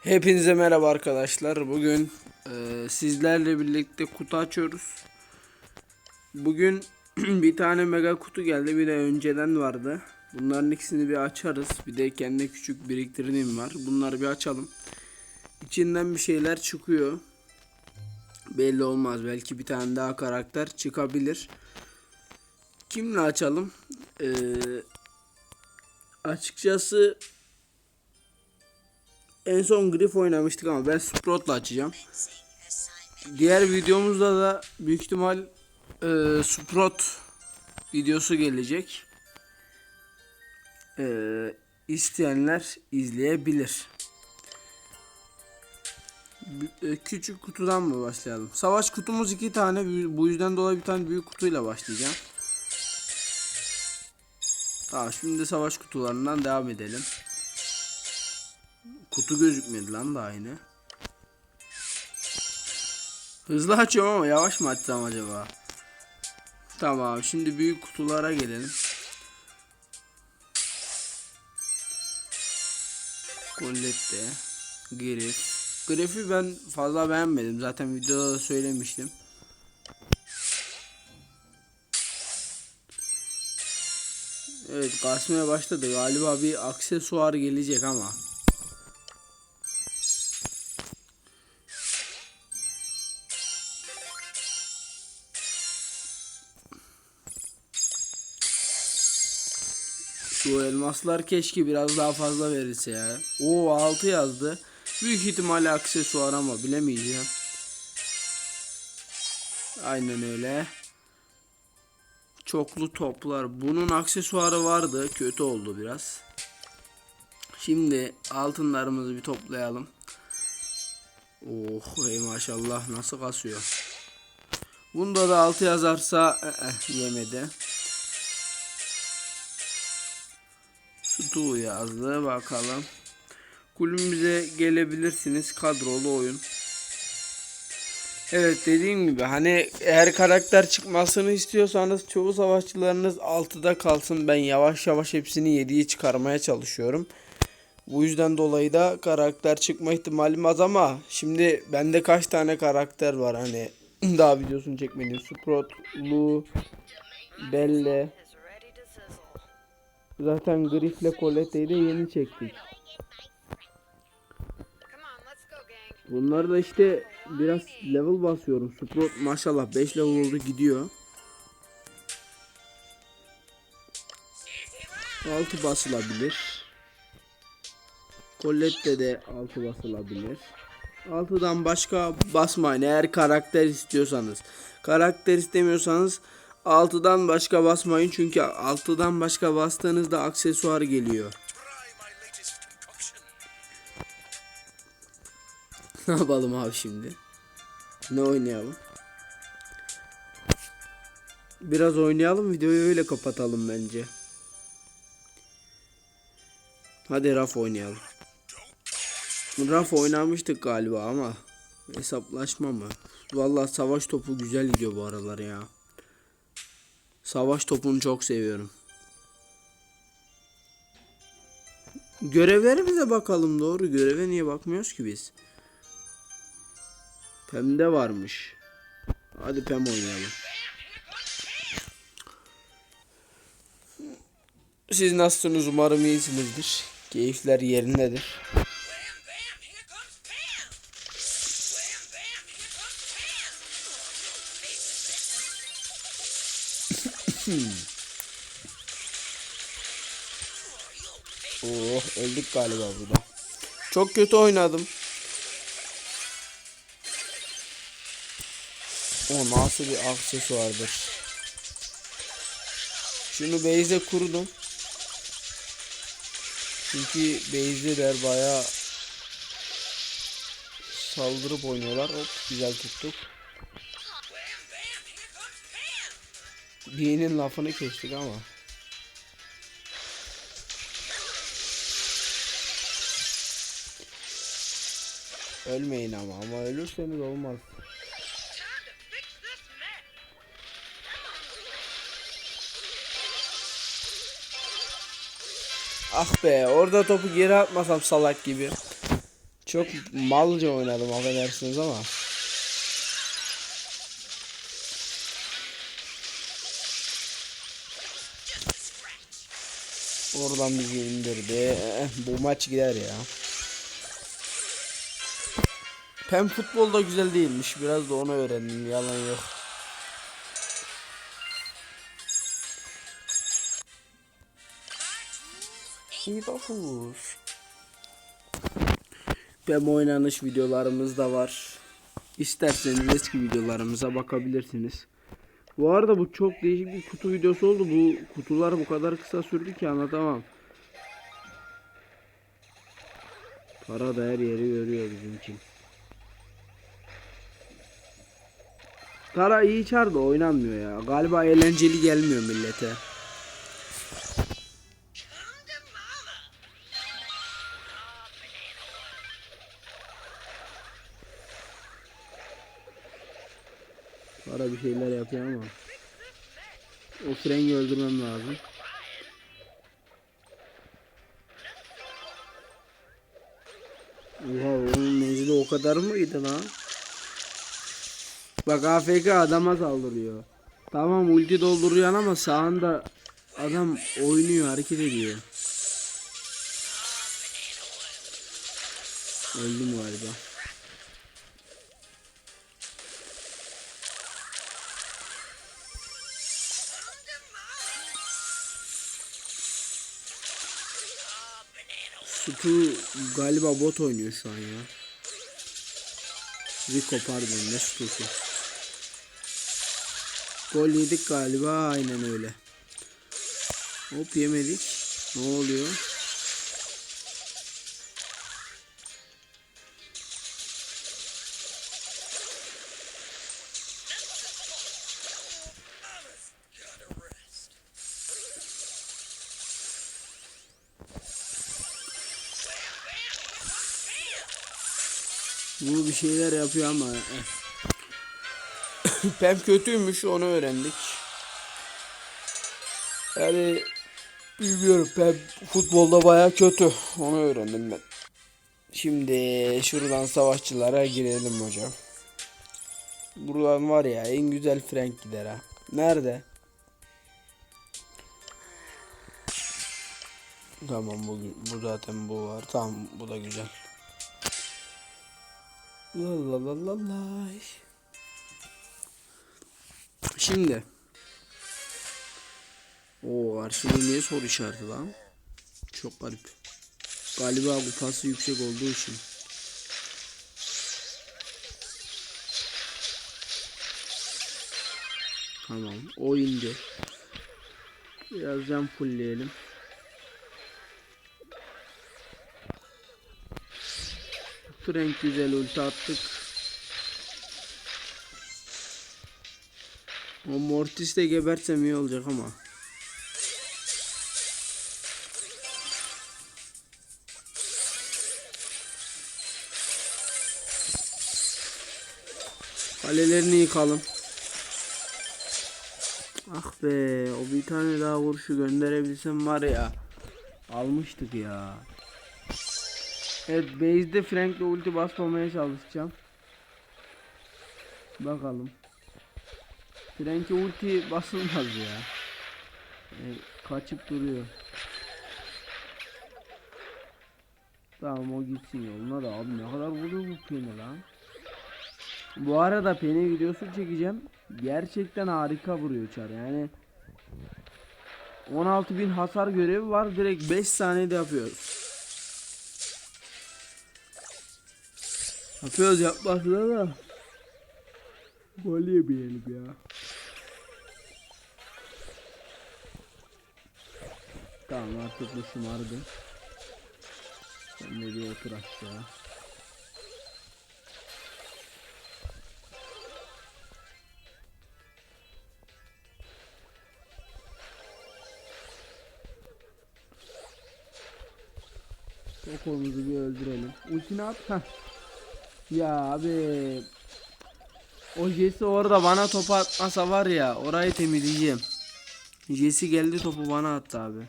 Hepinize merhaba arkadaşlar. Bugün e, sizlerle birlikte kutu açıyoruz. Bugün bir tane mega kutu geldi. Bir de önceden vardı. Bunların ikisini bir açarız. Bir de kendi küçük biriktirdiğim var. Bunları bir açalım. İçinden bir şeyler çıkıyor. Belli olmaz. Belki bir tane daha karakter çıkabilir. Kimle açalım? Ee, açıkçası en son Grif oynamıştık ama ben Sprout'la açacağım. Diğer videomuzda da büyük ihtimal e, Sprout videosu gelecek. E, isteyenler izleyebilir. E, küçük kutudan mı başlayalım? Savaş kutumuz iki tane. Bu yüzden dolayı bir tane büyük kutuyla başlayacağım. Tamam şimdi savaş kutularından devam edelim. Kutu gözükmedi lan da aynı. Hızlı açıyorum ama yavaş mı açsam acaba? Tamam şimdi büyük kutulara gelelim. Colette, Griff. Griff'i ben fazla beğenmedim. Zaten videoda da söylemiştim. Evet kasmaya başladı. Galiba bir aksesuar gelecek ama. Şu elmaslar keşke biraz daha fazla verilse ya. O 6 yazdı. Büyük ihtimalle aksesuar ama bilemeyeceğim. Aynen öyle. Çoklu toplar. Bunun aksesuarı vardı. Kötü oldu biraz. Şimdi altınlarımızı bir toplayalım. Oh ey maşallah nasıl kasıyor. Bunda da 6 yazarsa eh, eh, yemedi. Stu yazdı bakalım. Kulübümüze gelebilirsiniz kadrolu oyun. Evet dediğim gibi hani eğer karakter çıkmasını istiyorsanız çoğu savaşçılarınız 6'da kalsın. Ben yavaş yavaş hepsini 7'ye çıkarmaya çalışıyorum. Bu yüzden dolayı da karakter çıkma ihtimalim az ama şimdi bende kaç tane karakter var hani daha videosunu çekmedim. Sprout, Lu, Belle, Zaten Griff'le Colette'yi de yeni çektik. Bunları da işte biraz level basıyorum. Sprout maşallah 5 level oldu gidiyor. 6 basılabilir. Colette de 6 basılabilir. 6'dan başka basmayın eğer karakter istiyorsanız. Karakter istemiyorsanız 6'dan başka basmayın çünkü 6'dan başka bastığınızda aksesuar geliyor. Ne yapalım abi şimdi? Ne oynayalım? Biraz oynayalım videoyu öyle kapatalım bence. Hadi raf oynayalım. Raf oynamıştık galiba ama hesaplaşma mı? Vallahi savaş topu güzel gidiyor bu aralar ya. Savaş topunu çok seviyorum. Görevlerimize bakalım doğru. Göreve niye bakmıyoruz ki biz? Pem'de varmış. Hadi Pem oynayalım. Siz nasılsınız? Umarım iyisinizdir. Keyifler yerindedir. Oh öldük galiba burada. Çok kötü oynadım. O nasıl bir aksesuardır. Şunu base'e kurdum. Çünkü base'deler baya saldırıp oynuyorlar. Hop güzel tuttuk. Birinin lafını kestik ama. Ölmeyin ama ama ölürseniz olmaz. Ah be orada topu geri atmasam salak gibi. Çok malca oynadım affedersiniz ama. Oradan bizi indirdi. Eh, Bu maç gider ya. Pem futbol da güzel değilmiş. Biraz da onu öğrendim. Yalan yok. İyi bakıyoruz. Pem oynanış videolarımız da var. İsterseniz eski videolarımıza bakabilirsiniz. Bu arada bu çok değişik bir kutu videosu oldu. Bu kutular bu kadar kısa sürdü ki anlatamam. Para da her yeri görüyor bizim için. Tara iyi çar da oynanmıyor ya. Galiba eğlenceli gelmiyor millete. Tara bir şeyler yapıyor ama. O frengi öldürmem lazım. Oha onun menzili o kadar mıydı lan? Bak AFK adama saldırıyor. Tamam ulti dolduruyor ama sağında adam oynuyor hareket ediyor. Öldüm galiba. Stu galiba bot oynuyor şu an ya. Rico pardon ne Stu'su. Gol yedik galiba aynen öyle. Hop yemedik. Ne oluyor? Bu bir şeyler yapıyor ama eh. Pem kötüymüş onu öğrendik. Yani bilmiyorum Pem futbolda baya kötü. Onu öğrendim ben. Şimdi şuradan savaşçılara girelim hocam. Buradan var ya en güzel Frank gider ha. Nerede? Tamam bu, bu zaten bu var. Tamam bu da güzel. La la la la la. Şimdi. O karşılığı niye soru işareti lan? Çok garip. Galiba kupası yüksek olduğu için. Tamam. O indi. Biraz can fullleyelim. Frank güzel ulti attık. O Mortis de gebertsem iyi olacak ama. Kalelerini yıkalım. Ah be, o bir tane daha vuruşu gönderebilsem var ya. Almıştık ya. Evet, base'de Frank'le ulti basmamaya çalışacağım. Bakalım. Frank'e ulti basılmaz ya. E, kaçıp duruyor. Tamam o gitsin yoluna da abi ne kadar vuruyor bu peni lan. Bu arada peni videosu çekeceğim. Gerçekten harika vuruyor çar yani. 16.000 hasar görevi var direkt 5 saniyede yapıyoruz. Yapıyoruz yapmasına da. Gol yemeyelim ya. Tamam artık bu şımardı. Sen de bir otur aşağı. O bir öldürelim. Ultini at. Heh. Ya abi. O Jesse orada bana topu atmasa var ya orayı temizleyeceğim. Jesse geldi topu bana attı abi.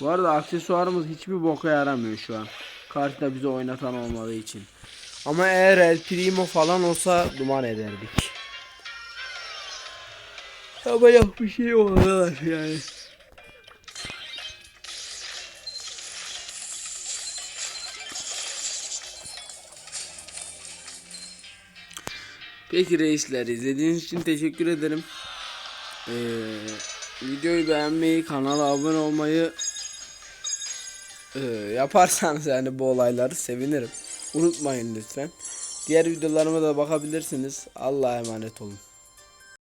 Bu arada aksesuarımız hiçbir boka yaramıyor şu an. Karşıda bizi oynatan olmadığı için. Ama eğer El Primo falan olsa duman ederdik. Ama bir şey arkadaş yani. Peki reisler izlediğiniz için teşekkür ederim. Ee, videoyu beğenmeyi, kanala abone olmayı e, yaparsanız yani bu olayları sevinirim. Unutmayın lütfen. Diğer videolarıma da bakabilirsiniz. Allah'a emanet olun.